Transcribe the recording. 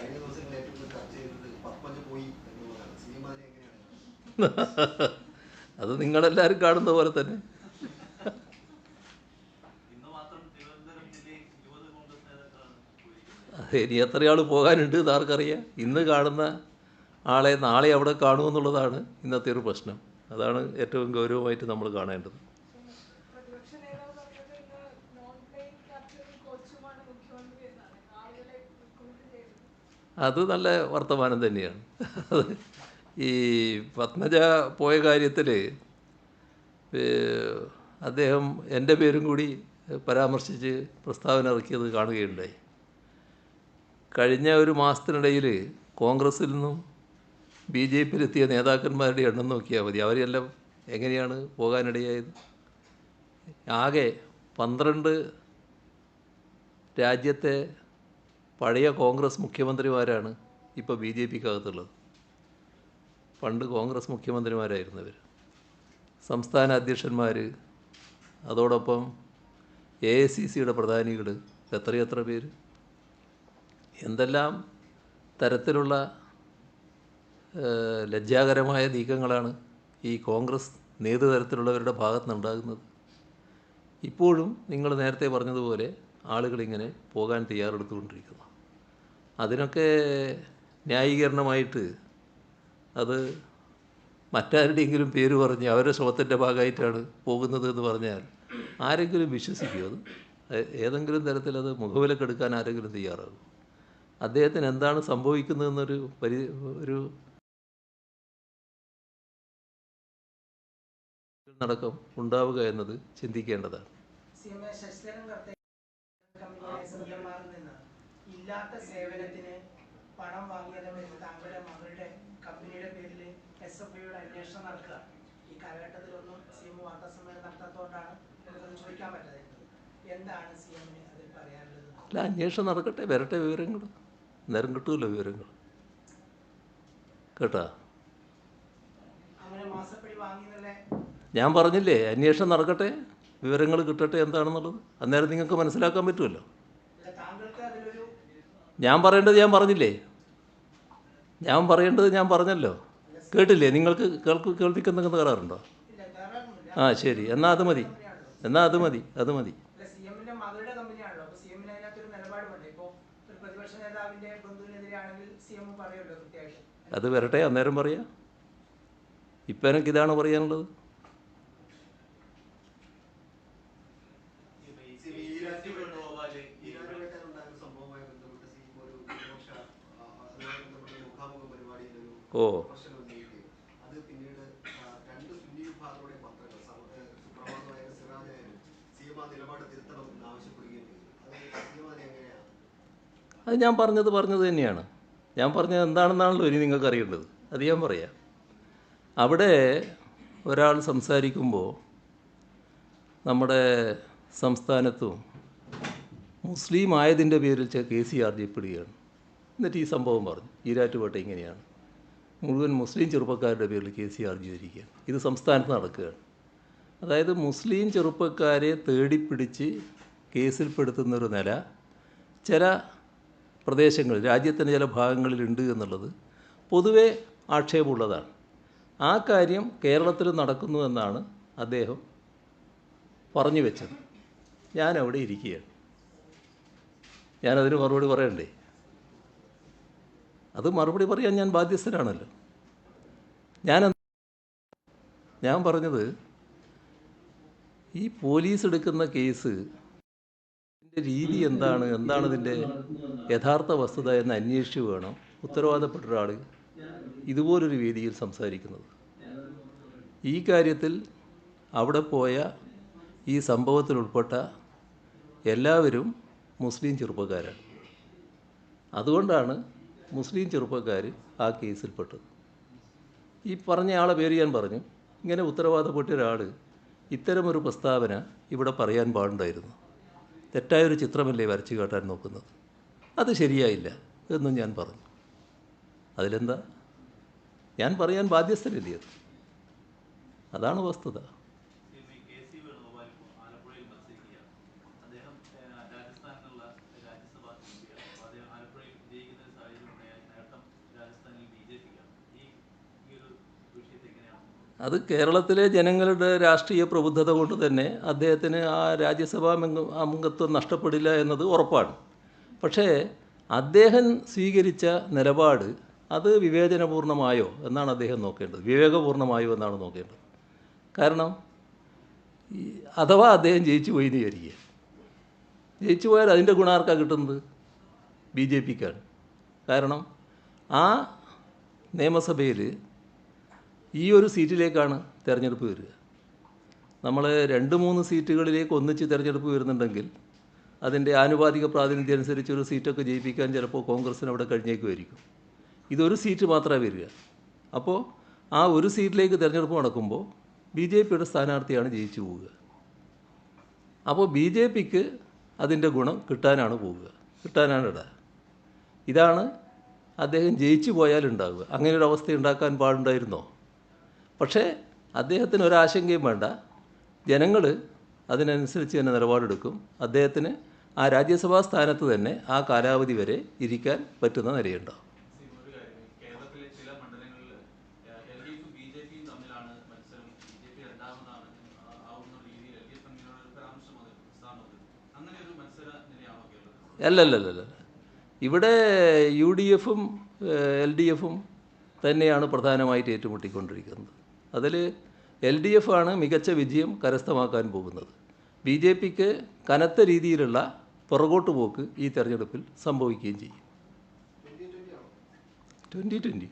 കഴിഞ്ഞ ദിവസങ്ങളിൽ ഏറ്റവും കൂടുതൽ ചർച്ച ചെയ്തത് പത്മജ പോയി എന്നുള്ളതാണ്. സി എം അതിനെ എങ്ങനെയാണ്? അത് നിങ്ങളെല്ലാവരും കാണുന്ന പോലെ തന്നെ. ഇനി എത്ര ആൾ പോകാനുണ്ട് എന്ന് ആർക്കറിയാം. ഇന്ന് കാണുന്ന ആളെ നാളെ അവിടെ കാണുമെന്നുള്ളതാണ് ഇന്നത്തെ ഒരു പ്രശ്നം. അതാണ് ഏറ്റവും ഗൗരവമായിട്ട് നമ്മൾ കാണേണ്ടത്. അത് നല്ല വർത്തമാനം തന്നെയാണ്. ഈ പത്മജ പോയ കാര്യത്തിൽ അദ്ദേഹം എന്റെ പേരും കൂടി പരാമർശിച്ച് പ്രസ്താവന ഇറക്കിയത് കാണുകയുണ്ടായി. കഴിഞ്ഞ ഒരു മാസത്തിനിടയിൽ കോൺഗ്രസിൽ നിന്നും ബി ജെ പിയിലെത്തിയ നേതാക്കന്മാരുടെ എണ്ണം നോക്കിയാൽ മതി. അവരെല്ലാം എങ്ങനെയാണ് പോകാനിടയായത്? ആകെ പന്ത്രണ്ട് രാജ്യത്തെ പഴയ കോൺഗ്രസ് മുഖ്യമന്ത്രിമാരാണ് ഇപ്പോൾ ബി ജെ പിക്കകത്തുള്ളത്. പണ്ട് കോൺഗ്രസ് മുഖ്യമന്ത്രിമാരായിരുന്നവർ സംസ്ഥാന അധ്യക്ഷന്മാർ അതോടൊപ്പം എ ഐ സി സിയുടെ പ്രധാനികൾ എത്രയെത്ര പേര്? എന്തെല്ലാം തരത്തിലുള്ള ലജ്ജാകരമായ നീക്കങ്ങളാണ് ഈ കോൺഗ്രസ് നേതൃതരത്തിലുള്ളവരുടെ ഭാഗത്ത് നിന്നുണ്ടാകുന്നത് ഇപ്പോഴും നിങ്ങൾ നേരത്തെ പറഞ്ഞതുപോലെ ആളുകളിങ്ങനെ പോകാൻ തയ്യാറെടുത്തുകൊണ്ടിരിക്കുന്നു. അതിനൊക്കെ ന്യായീകരണമായിട്ട് അത് മറ്റാരുടെയെങ്കിലും പേര് പറഞ്ഞ് അവരുടെ ശ്രമത്തിന്റെ ഭാഗമായിട്ടാണ് പോകുന്നത് എന്ന് പറഞ്ഞാൽ ആരെങ്കിലും വിശ്വസിക്കുമോ അത് ഏതെങ്കിലും തരത്തിൽ അത് മുഖവിലക്കെടുക്കാൻ ആരെങ്കിലും തയ്യാറാകും. അദ്ദേഹത്തിന് എന്താണ് സംഭവിക്കുന്നതെന്നൊരു പരി ഒരു നടക്കം ഉണ്ടാവുക എന്നത് ചിന്തിക്കേണ്ടതാണ്. ഇല്ലാത്ത സേവനത്തിന് പണം വാങ്ങിയതെന്ന് താങ്കളുടെ മകളുടെ കമ്പനിയുടെ പേരിൽ എസ് എഫ് ഐയുടെ അന്വേഷണം നടക്കുക. ഈ കാലഘട്ടത്തിലൊന്നും സി എം വാർത്താ സമ്മേളനം നടത്താത്തതുകൊണ്ടാണ് നമുക്കത് ചോദിക്കാൻ പറ്റാതിരുന്നത് എന്താണ് സി എമ്മിന് അതിൽ പറയാനുള്ളത്? അല്ല അന്വേഷണം നടക്കട്ടെ. വരട്ടെ വിവരങ്ങൾ നേരം കിട്ടൂല്ലോ വിവരങ്ങൾ കേട്ടാ? ഞാൻ പറഞ്ഞില്ലേ അന്വേഷണം നടക്കട്ടെ. വിവരങ്ങൾ കിട്ടട്ടെ എന്താണെന്നുള്ളത്. അന്നേരം നിങ്ങൾക്ക് മനസ്സിലാക്കാൻ പറ്റുമല്ലോ. ഞാൻ പറയേണ്ടത് ഞാൻ പറഞ്ഞില്ലേ? ഞാൻ പറയേണ്ടത് ഞാൻ പറഞ്ഞല്ലോ. കേട്ടില്ലേ? നിങ്ങൾക്ക് കേൾക്ക് കേൾപ്പിക്കുന്ന കയറാറുണ്ടോ ആ ശരി. എന്നാൽ അത് മതി. എന്നാൽ അത് മതി. അത് മതി. അത് വരട്ടെ അന്നേരം പറയാം. ഇപ്പം എനിക്ക് ഇതാണ് പറയാനുള്ളത് ഈ ഈരാറ്റി വേണുഗോപാൽ ഈ ഈരാറ്റുപേട്ടയിലുണ്ടായ സംഭവവുമായി ബന്ധപ്പെട്ട് സി എം ഒരു വിമർശ ആ, അതുമായി ബന്ധപ്പെട്ട ഒരു മുഖാമുഖ പരിപാടിയിൽ ഒരു ഓ വിമർശനം ഉന്നയിക്കുകയും അത് പിന്നീട് ആ, രണ്ട് സുന്നി വിഭാഗങ്ങളുടെ പത്രങ്ങൾ സമ- ഏ, സുപ്രഭാതമായാലും സിറാജായാലും സി എം ആ നിലപാട് തിരുത്തണം എന്ന് ആവശ്യപ്പെടുകയും ചെയ്തു അത് സി എം അതിനെ എങ്ങനെയാണ് അത് ഞാൻ പറഞ്ഞത് പറഞ്ഞത് തന്നെയാണ്. ഞാൻ പറഞ്ഞത് എന്താണെന്നാണല്ലോ ഇനി നിങ്ങൾക്ക് അറിയേണ്ടത് അത് ഞാൻ പറയാം. അവിടെ ഒരാൾ സംസാരിക്കുമ്പോൾ നമ്മുടെ സംസ്ഥാനത്തും മുസ്ലിം ആയതിന്റെ പേരിൽ ചെ- കേസ് പിടിയാണ്. എന്നിട്ട് ഈ സംഭവം പറഞ്ഞു. ഈരാറ്റുപേട്ട ഇങ്ങനെയാണ്. മുഴുവൻ മുസ്ലിം ചെറുപ്പക്കാരുടെ പേരിൽ കെ സി ആർ ജീവിക്കുകയാണ് ഇത് സംസ്ഥാനത്ത് നടക്കുകയാണ്. അതായത് മുസ്ലിം ചെറുപ്പക്കാരെ തേടിപ്പിടിച്ച് കേസിൽപ്പെടുത്തുന്നൊരു നില ചില പ്രദേശങ്ങളിൽ രാജ്യത്തിന്റെ ചില ഭാഗങ്ങളിലുണ്ട് എന്നുള്ളത് പൊതുവെ ആക്ഷേപമുള്ളതാണ്. ആ കാര്യം കേരളത്തിൽ നടക്കുന്നു എന്നാണ് അദ്ദേഹം പറഞ്ഞു വെച്ചത്. ഞാനവിടെ ഇരിക്കുകയാണ്. ഞാനതിന് മറുപടി പറയണ്ടേ? അത് മറുപടി പറയാൻ ഞാൻ ബാധ്യസ്ഥനാണല്ലോ ഞാൻ ഞാൻ പറഞ്ഞത് ഈ പോലീസ് എടുക്കുന്ന കേസ് രീതി എന്താണ്? എന്താണ് ഇതിന്റെ യഥാർത്ഥ വസ്തുത എന്ന് അന്വേഷിച്ചു വേണം ഉത്തരവാദപ്പെട്ട ഒരാൾ ഇതുപോലൊരു വേദിയിൽ സംസാരിക്കുന്നത്. ഈ കാര്യത്തിൽ അവിടെ പോയ ഈ സംഭവത്തിൽ ഉൾപ്പെട്ട എല്ലാവരും മുസ്ലിം ചെറുപ്പക്കാരാണ്. അതുകൊണ്ടാണ് മുസ്ലിം ചെറുപ്പക്കാർ ആ കേസിൽപ്പെട്ടു. ഈ പറഞ്ഞ ആളെ പേര് ഞാൻ പറഞ്ഞു. ഇങ്ങനെ ഉത്തരവാദപ്പെട്ട ഒരാൾ ഇത്തരമൊരു പ്രസ്താവന ഇവിടെ പറയാൻ പാടുണ്ടായിരുന്നു. തെറ്റായൊരു ചിത്രമല്ലേ വരച്ചു കാട്ടാൻ നോക്കുന്നത്? അത് ശരിയായില്ല എന്നും ഞാൻ പറഞ്ഞു. അതിലെന്താ? ഞാൻ പറയാൻ ബാധ്യസ്ഥരല്ലേ അത്? അതാണ് വസ്തുത ഈ കെ സി വേണുഗോപാൽ ഇപ്പോൾ ആലപ്പുഴയിൽ മത്സരിക്കുകയാണ് അദ്ദേഹം ഏഹ്, രാജസ്ഥാനിലുള്ള രാജ്യസഭാ എംപിയാണ് അപ്പോൾ അദ്ദേഹം ആലപ്പുഴയിൽ വിജയിക്കുന്ന ഒരു സാഹചര്യം അത് കേരളത്തിലെ ജനങ്ങളുടെ രാഷ്ട്രീയ പ്രബുദ്ധത കൊണ്ട് തന്നെ അദ്ദേഹത്തിന് ആ രാജ്യസഭാ അംഗ- അംഗത്വം നഷ്ടപ്പെടില്ല എന്നത് ഉറപ്പാണ്. പക്ഷേ അദ്ദേഹം സ്വീകരിച്ച നിലപാട് അത് വിവേചനപൂർണമായോ എന്നാണ് അദ്ദേഹം നോക്കേണ്ടത്. വിവേകപൂർണമായോ എന്നാണ് നോക്കേണ്ടത്. കാരണം അഥവാ അദ്ദേഹം ജയിച്ചു പോയി എന്ന് വിചാരിക്കുക. ജയിച്ചു പോയാൽ അതിന്റെ ഗുണാർക്കാണ് കിട്ടുന്നത്? ബി ജെ പിക്കാണ്. കാരണം ആ നിയമസഭയിൽ ഈ ഒരു സീറ്റിലേക്കാണ് തിരഞ്ഞെടുപ്പ് വരിക. നമ്മൾ രണ്ട് മൂന്ന് സീറ്റുകളിലേക്ക് ഒന്നിച്ച് തിരഞ്ഞെടുപ്പ് വരുന്നുണ്ടെങ്കിൽ അതിന്റെ ആനുപാതിക പ്രാതിനിധ്യം അനുസരിച്ച് ഒരു സീറ്റൊക്കെ ജയിപ്പിക്കാൻ ചിലപ്പോൾ കോൺഗ്രസ്സിന് അവിടെ കഴിഞ്ഞേക്കുമായിരിക്കും. ഇതൊരു സീറ്റ് മാത്രമേ വരിക. അപ്പോൾ ആ ഒരു സീറ്റിലേക്ക് തിരഞ്ഞെടുപ്പ് നടക്കുമ്പോൾ ബി ജെ പിയുടെ സ്ഥാനാർത്ഥിയാണ് ജയിച്ചു പോവുക. അപ്പോൾ ബി ജെ പിക്ക് അതിന്റെ ഗുണം കിട്ടാനാണ് പോവുക. കിട്ടാനാണ് ഇട. ഇതാണ് അദ്ദേഹം ജയിച്ചു പോയാലുണ്ടാവുക. അങ്ങനെ ഒരു അവസ്ഥ ഉണ്ടാക്കാൻ പാടുണ്ടായിരുന്നോ? പക്ഷേ അദ്ദേഹത്തിന് ഒരാശങ്കയും വേണ്ട. ജനങ്ങൾ അതിനനുസരിച്ച് തന്നെ നിലപാടെടുക്കും. അദ്ദേഹത്തിന് ആ രാജ്യസഭാ സ്ഥാനത്ത് തന്നെ ആ കാലാവധി വരെ ഇരിക്കാൻ പറ്റുന്ന നിലയുണ്ടാവും ഒരു കാര്യം കേരളത്തിലെ ചില മണ്ഡലങ്ങളിൽ എൽ ഡി എഫും ബി ജെ പിയും തമ്മിലാണ് മത്സരം. ബി രണ്ടാമതാണ്. ആ- രീതിയിൽ എൽ ഡി എഫ് തമ്മിലുള്ള ഒരു പരാമർശം അത് പ്രസ്താവന അങ്ങനെ ഒരു മത്സര നിലയാണോ കേരളത്തിൽ? അല്ലല്ലല്ല ഇവിടെ യു ഡി എഫും എൽ ഡി എഫും തന്നെയാണ് പ്രധാനമായിട്ട് ഏറ്റുമുട്ടിക്കൊണ്ടിരിക്കുന്നത്. അതിൽ എൽ ഡി എഫ് ആണ് മികച്ച വിജയം കരസ്ഥമാക്കാൻ പോകുന്നത്. ബി ജെ പിക്ക് കനത്ത രീതിയിലുള്ള പുറകോട്ട് പോക്ക് ഈ തെരഞ്ഞെടുപ്പിൽ സംഭവിക്കുകയും ചെയ്യും. Twenty twenty